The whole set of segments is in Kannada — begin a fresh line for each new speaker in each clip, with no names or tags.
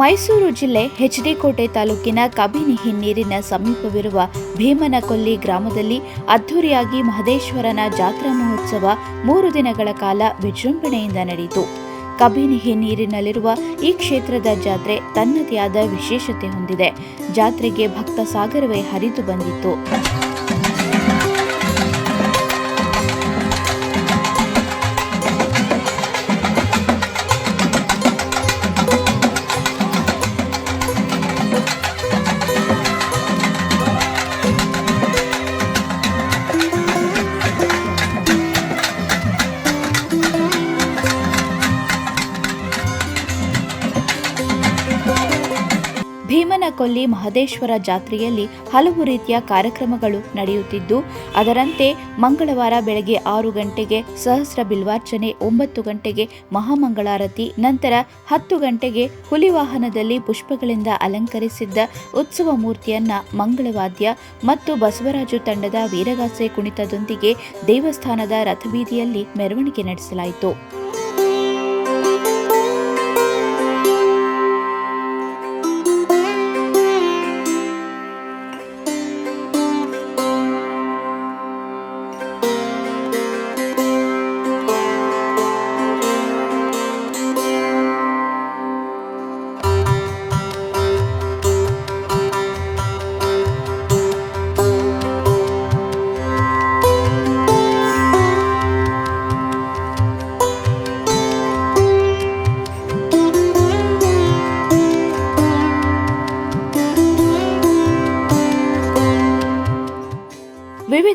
ಮೈಸೂರು ಜಿಲ್ಲೆ ಹೆಚ್ಡಿಕೋಟೆ ತಾಲೂಕಿನ ಕಬಿನಿ ಹಿನ್ನೀರಿನ ಸಮೀಪವಿರುವ ಭೀಮನಕೊಲ್ಲಿ ಗ್ರಾಮದಲ್ಲಿ ಅದ್ದೂರಿಯಾಗಿ ಮಹದೇಶ್ವರನ ಜಾತ್ರಾ ಮಹೋತ್ಸವ ಮೂರು ದಿನಗಳ ಕಾಲ ವಿಜೃಂಭಣೆಯಿಂದ ನಡೆಯಿತು. ಕಬಿನಿ ಹಿನ್ನೀರಿನಲ್ಲಿರುವ ಈ ಕ್ಷೇತ್ರದ ಜಾತ್ರೆ ತನ್ನದೇ ಆದ ವಿಶೇಷತೆ ಹೊಂದಿದೆ. ಜಾತ್ರೆಗೆ ಭಕ್ತ ಸಾಗರವೇ ಹರಿದು ಬಂದಿತ್ತು. ಭೀಮನಕೊಲ್ಲಿ ಮಹದೇಶ್ವರ ಜಾತ್ರೆಯಲ್ಲಿ ಹಲವು ರೀತಿಯ ಕಾರ್ಯಕ್ರಮಗಳು ನಡೆಯುತ್ತಿದ್ದು, ಅದರಂತೆ ಮಂಗಳವಾರ ಬೆಳಗ್ಗೆ ಆರು ಗಂಟೆಗೆ ಸಹಸ್ರ ಬಿಲ್ವಾರ್ಚನೆ, ಒಂಬತ್ತು ಗಂಟೆಗೆ ಮಹಾಮಂಗಳಾರತಿ, ನಂತರ ಹತ್ತು ಗಂಟೆಗೆ ಹುಲಿವಾಹನದಲ್ಲಿ ಪುಷ್ಪಗಳಿಂದ ಅಲಂಕರಿಸಿದ್ದ ಉತ್ಸವ ಮೂರ್ತಿಯನ್ನ ಮಂಗಳವಾದ್ಯ ಮತ್ತು ಬಸವರಾಜು ತಂಡದ ವೀರಗಾಸೆ ಕುಣಿತದೊಂದಿಗೆ ದೇವಸ್ಥಾನದ ರಥಬೀದಿಯಲ್ಲಿ ಮೆರವಣಿಗೆ ನಡೆಸಲಾಯಿತು.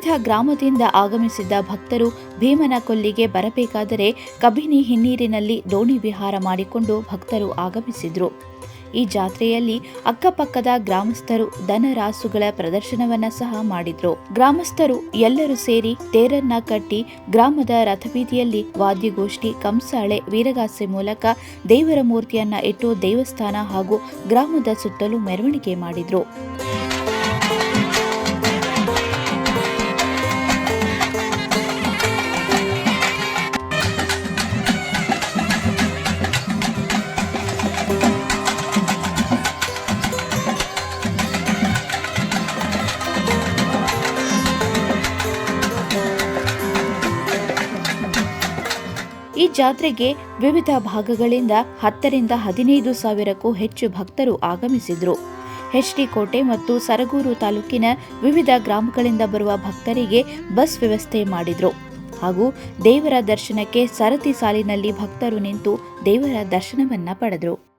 ವಿವಿಧ ಗ್ರಾಮದಿಂದ ಆಗಮಿಸಿದ್ದ ಭಕ್ತರು ಭೀಮನ ಕೊಲ್ಲಿಗೆ ಬರಬೇಕಾದರೆ ಕಬಿನಿ ಹಿನ್ನೀರಿನಲ್ಲಿ ದೋಣಿ ವಿಹಾರ ಮಾಡಿಕೊಂಡು ಭಕ್ತರು ಆಗಮಿಸಿದ್ರು. ಈ ಜಾತ್ರೆಯಲ್ಲಿ ಅಕ್ಕಪಕ್ಕದ ಗ್ರಾಮಸ್ಥರು ದನರಾಸುಗಳ ಪ್ರದರ್ಶನವನ್ನ ಸಹ ಮಾಡಿದ್ರು. ಗ್ರಾಮಸ್ಥರು ಎಲ್ಲರೂ ಸೇರಿ ತೇರನ್ನ ಕಟ್ಟಿ ಗ್ರಾಮದ ರಥಬೀದಿಯಲ್ಲಿ ವಾದ್ಯಗೋಷ್ಠಿ, ಕಂಸಾಳೆ, ವೀರಗಾಸೆ ಮೂಲಕ ದೇವರ ಮೂರ್ತಿಯನ್ನ ಇಟ್ಟು ದೇವಸ್ಥಾನ ಹಾಗೂ ಗ್ರಾಮದ ಸುತ್ತಲೂ ಮೆರವಣಿಗೆ ಮಾಡಿದ್ರು. ಈ ಜಾತ್ರೆಗೆ ವಿವಿಧ ಭಾಗಗಳಿಂದ ಹತ್ತರಿಂದ ಹದಿನೈದು ಸಾವಿರಕ್ಕೂ ಹೆಚ್ಚು ಭಕ್ತರು ಆಗಮಿಸಿದ್ರು. ಕೋಟೆ ಮತ್ತು ಸರಗೂರು ತಾಲೂಕಿನ ವಿವಿಧ ಗ್ರಾಮಗಳಿಂದ ಬರುವ ಭಕ್ತರಿಗೆ ಬಸ್ ವ್ಯವಸ್ಥೆ ಮಾಡಿದ್ರು. ಹಾಗೂ ದೇವರ ದರ್ಶನಕ್ಕೆ ಸರತಿ ಸಾಲಿನಲ್ಲಿ ಭಕ್ತರು ನಿಂತು ದೇವರ ದರ್ಶನವನ್ನ ಪಡೆದರು.